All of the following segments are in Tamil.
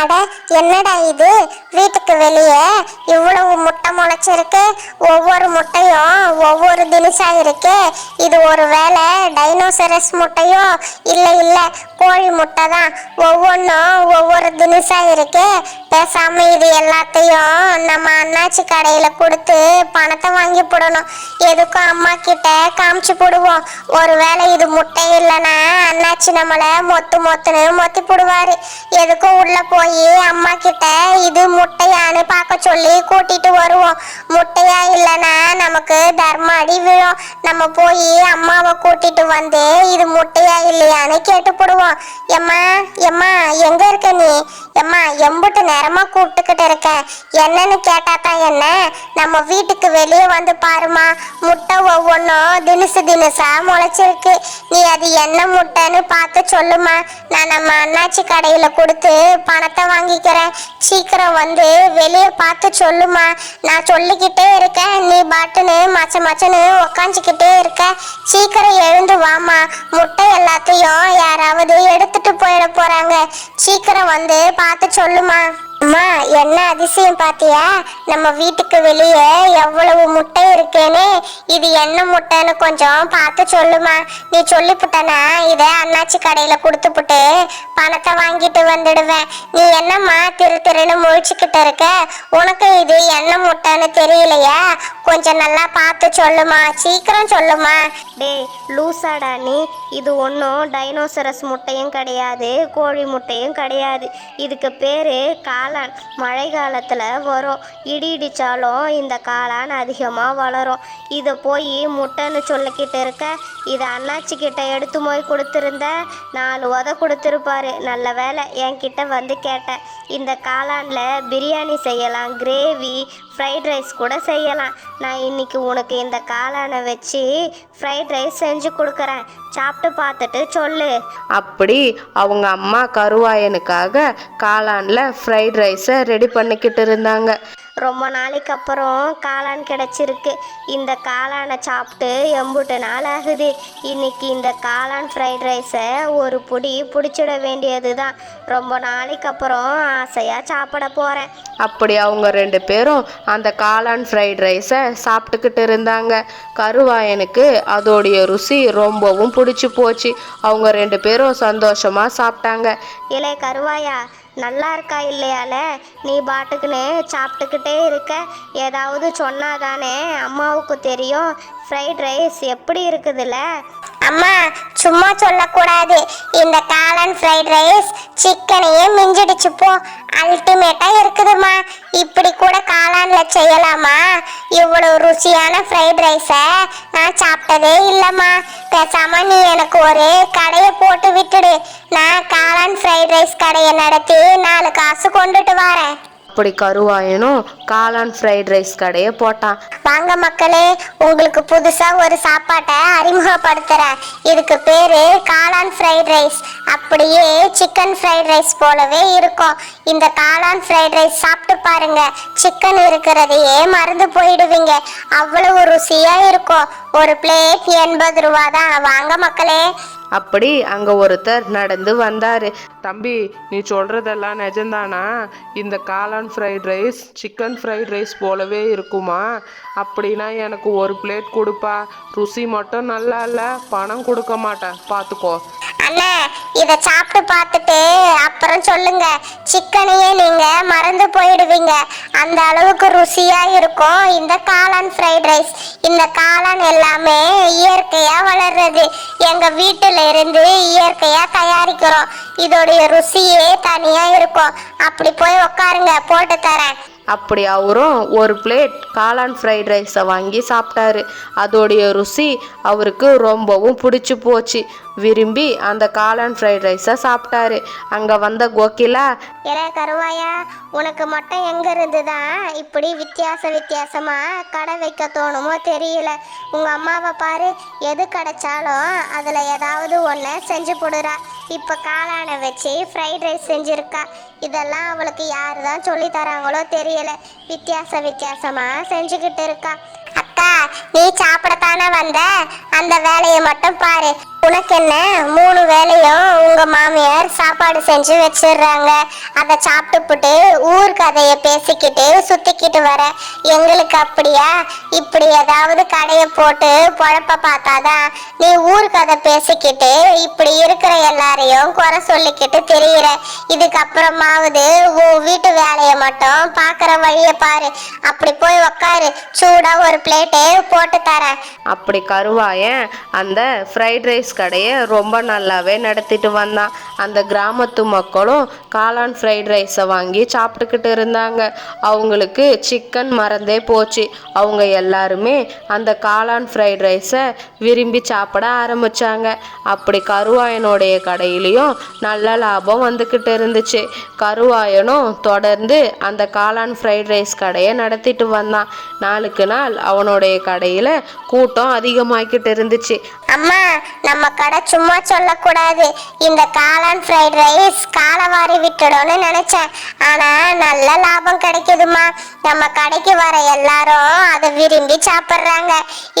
அட என்னடா இது? வீட்டுக்கு வெளியே இவ்வளவு முட்டை முளைச்சிருக்கு. ஒவ்வொரு முட்டையும் ஒவ்வொரு தினுசா இருக்கு. இது ஒரு வேளை டைனோசரஸ் முட்டையோ? இல்ல இல்ல கோழி முட்டை தான். ஒவ்வொன்றும் ஒவ்வொரு தினுசா இருக்கு. பேசாம இது எல்லாத்தையும் நம்ம அண்ணாச்சி கடையில கொடுத்து பணத்தை வாங்கி போடணும். எதுக்கும் அம்மா கிட்ட காமிச்சு போடுவோம். ஒருவேளை இது முட்டை இல்லைன்னா அண்ணாச்சி நம்மளை மொத்து மொத்துன்னு மொத்தி போடுவாரு. எதுக்கும் உள்ள போய் அம்மா கிட்ட இது முட்டையான்னு பார்க்க சொல்லி கூட்டிட்டு வருவோம். முட்டையா இல்லைன்னா நமக்கு தர்ம அடி விழும். நம்ம போய் அம்மாவை கூட்டிட்டு வந்து இது முட்டையா இல்லையான்னு கேட்டு போடுவோம் எம்மா எம்மா எங்க இருக்க நீ? எம்மா எம்புட்டு நேரமா கூப்பிட்டுக்கிட்டு இருக்க. என்னன்னு கேட்டா தான் என்ன? நம்ம வீட்டுக்கு வெளியே வந்து பாருமா முட்டை ஒவ்வொன்றும் தினுசு தினுசா முளைச்சிருக்கு. நீ அது என்ன முட்டைன்னு பார்த்து சொல்லுமா நான் நம்ம அண்ணாச்சி கடையில் கொடுத்து பணத்தை வாங்கிக்கிறேன். சீக்கிரம் வந்து வெளியே பார்த்து சொல்லுமா. நான் சொல்லிக்கிட்டே இருக்கேன். நீ பாட்டுன்னு மச்ச மச்சன்னு உக்காஞ்சிக்கிட்டே இருக்க. சீக்கிரம் எழுந்து வாமா முட்டை எல்லாத்தையும் யாராவது எடுத்துட்டு போயிட போறாங்க. சீக்கிரம் வந்து பார்த்து சொல்லுமா. அம்மா என்ன அதிசயம் பாத்தியா? நம்ம வீட்டுக்கு வெளியே எவ்வளவு முட்டை இருக்கேன்னு இது என்ன முட்டைன்னு கொஞ்சம் பார்த்து சொல்லுமா. நீ சொல்லிப்புட்டனா? இதை அண்ணாச்சி கடையில கொடுத்துப்புட்டு பணத்தை வாங்கிட்டு வந்துடுவேன். நீ என்னம்மா திரு திருன்னு முழிச்சுக்கிட்டு இருக்க? உனக்கு இது என்ன முட்டைன்னு தெரியலையா? கொஞ்சம் நல்லா பார்த்து சொல்லுமா. சீக்கிரம் சொல்லுமா. டேய் லூசாடா நீ. இது ஒன்றும் டைனோசரஸ் முட்டையும் கிடையாது கோழி முட்டையும் கிடையாது. இதுக்கு பேர் காளான். மழை காலத்தில் வரும். இடி இடித்தாலும் இந்த காளான் அதிகமாக வளரும். இதை போய் முட்டைன்னு சொல்லிக்கிட்டு இருக்க இதை அண்ணாச்சிக்கிட்ட எடுத்து போய் கொடுத்துருந்த நாலு உத கொடுத்துருப்பாரு. நல்ல வேலை என்கிட்ட வந்து கேட்டேன். இந்த காளானில் பிரியாணி செய்யலாம் கிரேவி ஃப்ரைட் ரைஸ் கூட செய்யலாம். நான் இன்னைக்கு உனக்கு இந்த காளானை வச்சு ஃப்ரைட் ரைஸ் செஞ்சு கொடுக்குறேன். சாப்பிட்டு பார்த்துட்டு சொல்லு. அப்படி அவங்க அம்மா கருவாயனுக்காக காளானில் ஃப்ரைட் ரைஸை ரெடி பண்ணிக்கிட்டு இருந்தாங்க. ரொம்ப நாளைக்கு அப்புறம் காளான் கிடச்சிருக்கு. இந்த காளானை சாப்பிட்டு எம்புட்டு நாள் ஆகுது. இன்னைக்கு இந்த காளான் ஃப்ரைட் ரைஸை ஒரு புடி பிடிச்சிட வேண்டியது தான் ரொம்ப நாளைக்கு அப்புறம் ஆசையாக சாப்பிட போகிறேன் அப்படி அவங்க ரெண்டு பேரும் அந்த காளான் ஃப்ரைட் ரைஸை சாப்பிட்டுக்கிட்டு இருந்தாங்க. கருவாயனுக்கு அதோடைய ருசி ரொம்பவும் பிடிச்சி போச்சு. அவங்க ரெண்டு பேரும் சந்தோஷமாக சாப்பிட்டாங்க. இலே கருவாயா நல்லா இருக்கா இல்லையால? நீ பாட்டுக்குன்னு சாப்பிட்டுக்கிட்டே இருக்க. ஏதாவது சொன்னாதானே அம்மாவுக்கு தெரியும். ஃப்ரைட் ரைஸ் எப்படி இருக்குதுல்ல அம்மா சும்மா சொல்லக்கூடாது. இந்த காளான் ஃப்ரைட் ரைஸ் சிக்கனையே மிஞ்சிடுச்சு போ. அல்டிமேட்டா இருக்குதுமா இப்படி கூட காளான்ல செய்யலாமா? இவ்வளவு ருசியான ஃப்ரைட் ரைஸை நான் சாப்பிட்டதே இல்லைம்மா. பேசாம நீ எனக்கு ஒரு கடையை போட்டு விட்டுடு. நான் காளான் ஃப்ரைட் ரைஸ் கடையை நடத்தி நாலு காசு கொண்டுட்டு வரேன். அப்படி கருவாயனும் காளான் ஃப்ரைட் ரைஸ் கடையை போட்டான். வாங்க மக்களே உங்களுக்கு புதுசா ஒரு சாப்பாட்டை அறிமுகப்படுத்துறேன். இதுக்கு பேரு காளான் ஃப்ரைட் ரைஸ் அப்படியே சிக்கன் ஃப்ரைட் ரைஸ் போலவே இருக்கும். இந்த காளான் ஃப்ரைட் ரைஸ் சாப்பிட்டு பாருங்க. சிக்கன் இருக்கிறதையே மறந்து போயிடுவீங்க. அவ்வளவு ருசியா இருக்கும். ஒரு பிளேட் எண்பது ரூபா தான் வாங்க மக்களே. அப்படி அங்கே ஒருத்தர் நடந்து வந்தார். தம்பி நீ சொல்கிறதெல்லாம் நிஜம்தானா? இந்த காளான் fried rice chicken fried rice போலவே இருக்குமா? அப்படின்னா எனக்கு ஒரு பிளேட் கொடுப்பா. ருசி மட்டும் நல்லா இல்லை பணம் கொடுக்க மாட்டேன். பார்த்துக்கோ அண்ணா இதை சாப்பிட்டு பார்த்துட்டு அப்புறம் சொல்லுங்க. சிக்கனையே நீங்க மறந்து போயிடுவீங்க. அந்த அளவுக்கு ருசியா இருக்கும் இந்த காளான் ஃப்ரைட் ரைஸ் இந்த காளான் எல்லாமே இயற்கையா வளர்றது. எங்க வீட்டுல இருந்து இயற்கையா தயாரிக்கிறோம். இதோடைய ருசியே தனியா இருக்கும். அப்படி போய் உட்காருங்க போட்டு தரேன். அப்படி அவரும் ஒரு பிளேட் காளான் ஃப்ரைட் ரைஸை வாங்கி சாப்பிட்டாரு. அதோடைய ருசி அவருக்கு ரொம்பவும் பிடிச்சி போச்சு. விரும்பி அந்த காளான் ஃப்ரைட் ரைஸை சாப்பிட்டாரு. அங்கே வந்த கோகிலா ஏலே கருவாயா உனக்கு மட்டும் எங்க இருந்துதான் இப்படி வித்தியாச வித்தியாசமாக கடை வைக்க தோணுமோ தெரியல. உங்கள் அம்மாவை பாரு எது கிடைச்சாலும் அதில் ஏதாவது ஒன்று செஞ்சு போடுறா. இப்போ காளானை வச்சு ஃப்ரைட் ரைஸ் செஞ்சுருக்கா. இதெல்லாம் அவளுக்கு யார் தான் சொல்லி தராங்களோ தெரியல. வித்தியாச வித்தியாசமா செஞ்சுக்கிட்டு இருக்கா. அக்கா நீ சாப்பிடத்தானே வந்த? அந்த வேலையை மட்டும் பாரு. உனக்கு என்ன மூணு வேலையும் உங்க மாமியார் சாப்பாடு செஞ்சு வச்சிடுறாங்க. அதை சாப்பிட்டுப்புட்டு ஊர் கதையை பேசிக்கிட்டு சுத்திக்கிட்டு வர. எங்களுக்கு அப்படியா? இப்படி ஏதாவது கடையை போட்டு பொழப்ப பார்த்தாதான் நீ ஊர் கதை பேசிக்கிட்டு இப்படி இருக்கிற எல்லாரையும் குறை சொல்லிக்கிட்டு தெரியுற. இதுக்கப்புறமாவது உன் வீட்டு வேலையை மட்டும் பார்க்குற வழியை பாரு. அப்படி போய் உக்காரு. சூடா ஒரு பிளேட்டு போட்டு தரேன். அப்படி பையன் அந்த ஃப்ரைட் ரைஸ் கடையை ரொம்ப நல்லாவே நடத்திட்டு வந்தான். அந்த கிராமத்து மக்களும் காளான் ஃப்ரைட் ரைஸை வாங்கி சாப்பிட்டுக்கிட்டு இருந்தாங்க. அவங்களுக்கு சிக்கன் மறந்தே போச்சு. அவங்க எல்லாருமே அந்த காளான் ஃப்ரைட் ரைஸை விரும்பி சாப்பிட ஆரம்பிச்சாங்க. அப்படி கருவாயனுடைய கடையிலையும் நல்ல லாபம் வந்துக்கிட்டு இருந்துச்சு. கருவாயனும் தொடர்ந்து அந்த காளான் ஃப்ரைட் ரைஸ் கடையை நடத்திட்டு வந்தான். நாளுக்கு நாள் அவனுடைய கடையில் கூட்டம் அதிகமாகிக்கிட்டு இருந்துச்சு. அம்மா நம்ம கடை சும்மா சொல்லக்கூடாது. இந்த காளான் ஃப்ரைட் ரைஸ் காலவாரி விட்டுடும்னு நினைச்சேன். ஆனா நல்ல லாபம் கிடைக்குதுமா நம்ம கடைக்கு வர எல்லாரும் அதை விரும்பி சாப்பிட்றாங்க.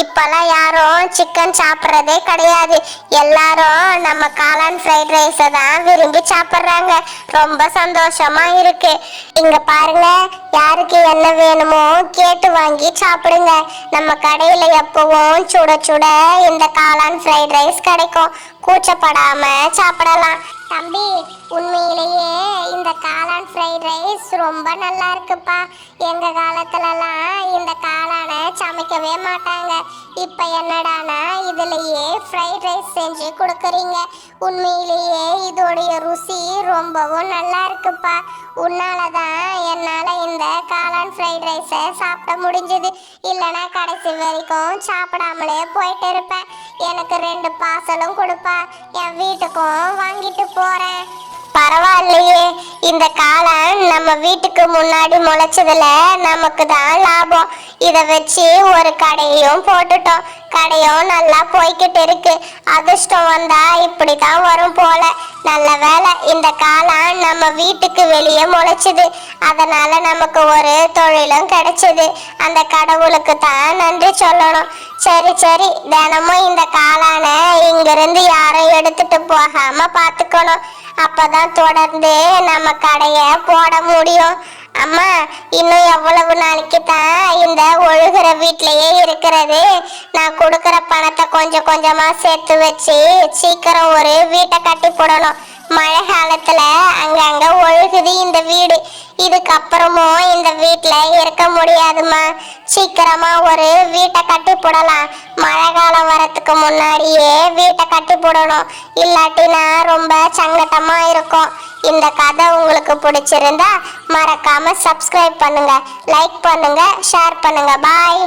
இப்பெல்லாம் யாரும் சிக்கன் சாப்பிட்றதே கிடையாது. எல்லாரும் நம்ம காளான் ஃப்ரைட் ரைஸை தான் விரும்பி சாப்பிட்றாங்க. ரொம்ப சந்தோஷமா இருக்கு. இங்க பாருங்க யாருக்கு என்ன வேணுமோ கேட்டு வாங்கி சாப்பிடுங்க. நம்ம கடையில எப்பவும் சுட சுட இந்த காளான் ஃப்ரைட் ரைஸ் கிடைக்கும். கூச்சப்படாம சாப்பிடலாம். தம்பி உண்மையிலேயே இந்த காளான் ஃப்ரைட் ரைஸ் ரொம்ப நல்லா இருக்குப்பா. எங்க காலத்துலலாம் இந்த காளானை சமைக்கவே மாட்டாங்க. இப்போ என்னடானா இதுலயே ஃப்ரைட் ரைஸ் செஞ்சு கொடுக்குறீங்க. உண்மையிலேயே இதோடைய ருசி ரொம்பவும் நல்லா இருக்குப்பா. உன்னால தான் என்னால் இந்த காளான் ஃப்ரைட் ரைஸை சாப்பிட முடிஞ்சது. இல்லைனா கடைசி வரைக்கும் சாப்பிடாமலே போயிட்டு இருப்பேன். எனக்கு ரெண்டு பார்சலும் கொடுப்பா. என் வீட்டுக்கும் வாங்கிட்டு போகிறேன் பரவாயில்லையே. இந்த காளான் நம்ம வீட்டுக்கு முன்னாடி முளைச்சதுல நமக்கு தான் லாபம். இதை வச்சு ஒரு கடையும் போட்டுட்டோம். கடையும் நல்லா போய்கிட்டு இருக்கு. அதிர்ஷ்டம் வந்தா இப்படி தான் வரும் போல. நல்ல வேலை இந்த காளான் நம்ம வீட்டுக்கு வெளியே முளைச்சது. அதனால நமக்கு ஒரு தொழிலும் கிடைச்சது. அந்த கடவுளுக்கு தான் நன்றி சொல்லணும். சரி சரி. தினமும் இந்த காளானை இங்கிருந்து யாரும் எடுத்துட்டு போகாம பார்த்துக்கணும். அப்பதான் தொடர்ந்து நம்ம கடைய போட முடியும். அம்மா இன்னும் எவ்வளவு நாளைக்கு தான் இந்த ஒழுகுற வீட்லயே இருக்கிறது? நான் கொடுக்குற பணத்தை கொஞ்சம் கொஞ்சமா சேர்த்து வச்சு சீக்கிரம் ஒரு வீட்டை கட்டி போடணும். மழை காலத்துல அங்கங்க ஒழுகுது இந்த வீடு. இதுக்கப்புறமும் இந்த வீட்டுல இருக்க முடியாதும்மா. சீக்கிரமா ஒரு வீட்டை கட்டி போடலாம். மழை காலம் வரத்துக்கு முன்னாடியே வீட்டை கட்டி போடணும். இல்லாட்டினா ரொம்ப சங்கட்டமா இருக்கும். இந்த கதை உங்களுக்கு பிடிச்சிருந்தா மறக்காம சப்ஸ்கிரைப் பண்ணுங்க லைக் பண்ணுங்க ஷேர் பண்ணுங்க. பாய்